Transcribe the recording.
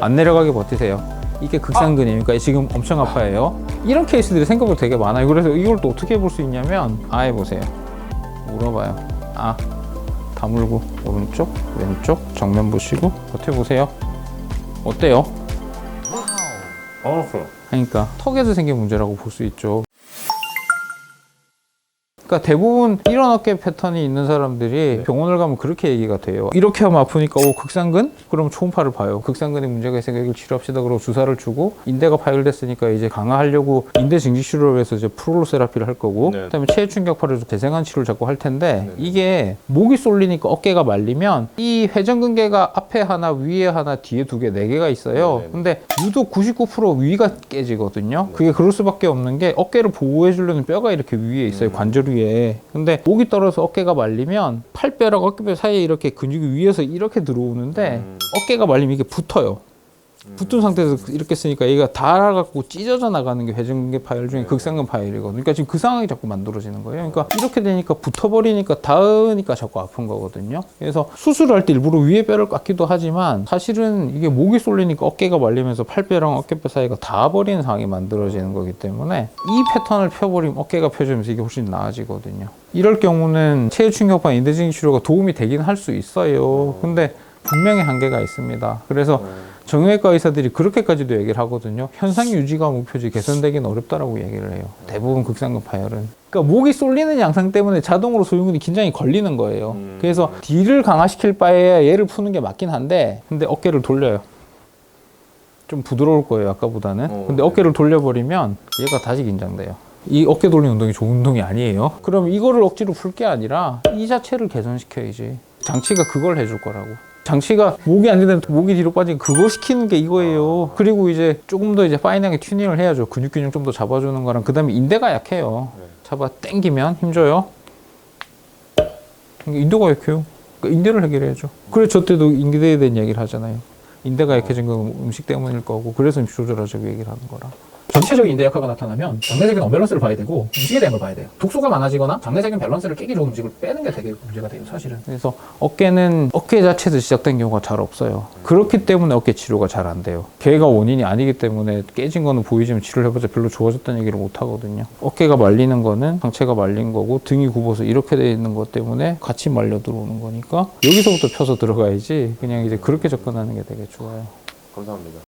안 내려가게 버티세요. 이게 극상근이에요. 그러니까 지금 엄청 아파요. 이런 케이스들이 생각보다 되게 많아요. 그래서 이걸 또 어떻게 볼 수 있냐면 아예 보세요. 물어봐요. 아 다물고 오른쪽 왼쪽 정면 보시고 버텨보세요. 어때요? 알았어요. 그러니까 턱에서 생긴 문제라고 볼 수 있죠. 그러니까 대부분 이런 어깨 패턴이 있는 사람들이 병원을 가면 그렇게 얘기가 돼요. 이렇게 하면 아프니까 오 극상근? 그럼 초음파를 봐요. 극상근에 문제가 있으니까 이걸 치료합시다. 그러고 주사를 주고 인대가 파열됐으니까 이제 강화하려고 인대 증식 치료를 해서 이제 프롤로 세라피를 할 거고 네. 그다음에 체해 충격파를 대생한 치료를 자꾸 할 텐데 네. 이게 목이 쏠리니까 어깨가 말리면 이 회전근개가 앞에 하나 위에 하나 뒤에 두 개 네 개가 있어요. 네, 네. 근데 유독 99% 위가 깨지거든요. 그게 그럴 수밖에 없는 게 어깨를 보호해 주려는 뼈가 이렇게 위에 있어요. 음. 관절 위에. 근데 목이 떨어서 어깨가 말리면 팔뼈랑 어깨뼈 사이에 이렇게 근육이 위에서 이렇게 들어오는데 음. 어깨가 말리면 이게 붙어요. 붙은 상태에서 이렇게 쓰니까 얘가 닳아갖고 찢어져 나가는 게 회전근개 파열 중에 네. 극상근 파열이거든요. 그러니까 지금 그 상황이 자꾸 만들어지는 거예요. 그러니까 이렇게 되니까 붙어버리니까 닿으니까 자꾸 아픈 거거든요. 그래서 수술할 때 일부러 위에 뼈를 깎기도 하지만 사실은 이게 목이 쏠리니까 어깨가 말리면서 팔뼈랑 어깨뼈 사이가 닿아버리는 상황이 만들어지는 거기 때문에 이 패턴을 펴버리면 어깨가 펴지면서 이게 훨씬 나아지거든요. 이럴 경우는 체해 충격파 인대증 치료가 도움이 되긴 할 수 있어요. 근데 분명히 한계가 있습니다. 그래서 정형외과 의사들이 그렇게까지도 얘기를 하거든요. 현상 유지가 목표지 개선되기는 어렵다라고 얘기를 해요. 대부분 극상근 파열은. 그러니까 목이 쏠리는 양상 때문에 자동으로 소유근이 긴장이 걸리는 거예요. 음. 그래서 D를 강화시킬 바에 얘를 푸는 게 맞긴 한데, 근데 어깨를 돌려요. 좀 부드러울 거예요, 아까보다는. 어, 근데 네. 어깨를 돌려버리면 얘가 다시 긴장돼요. 이 어깨 돌리는 운동이 좋은 운동이 아니에요. 그럼 이거를 억지로 풀 게 아니라 이 자체를 개선시켜야지. 장치가 그걸 해줄 거라고. 장치가 목이 안 되는 목이 뒤로 빠지는 그거 시키는 게 이거예요. 그리고 이제 조금 더 이제 파인하게 튜닝을 해야죠. 근육 균형 좀 더 잡아주는 거랑 그 다음에 인대가 약해요. 네. 잡아 당기면 힘줘요. 인대가 약해요. 그러니까 인대를 해결해야죠. 그래 저 때도 인대에 대한 얘기를 하잖아요. 인대가 약해진 건 음식 때문일 거고 그래서 조절하자고 얘기를 하는 거라. 전체적인 인대 약화가 나타나면 장내적인 언밸런스를 봐야 되고 음식에 대한 걸 봐야 돼요. 독소가 많아지거나 장내적인 밸런스를 깨기 좋은 음식을 빼는 게 되게 문제가 돼요, 사실은. 그래서 어깨는 어깨 자체에서 시작된 경우가 잘 없어요. 그렇기 때문에 어깨 치료가 잘 안 돼요. 걔가 원인이 아니기 때문에 깨진 거는 보이지만 치료를 해보자 별로 좋아졌다는 얘기를 못 하거든요. 어깨가 말리는 거는 상체가 말린 거고 등이 굽어서 이렇게 돼 있는 것 때문에 같이 말려 들어오는 거니까 여기서부터 펴서 들어가야지 그냥 이제 그렇게 접근하는 게 되게 좋아요. 감사합니다.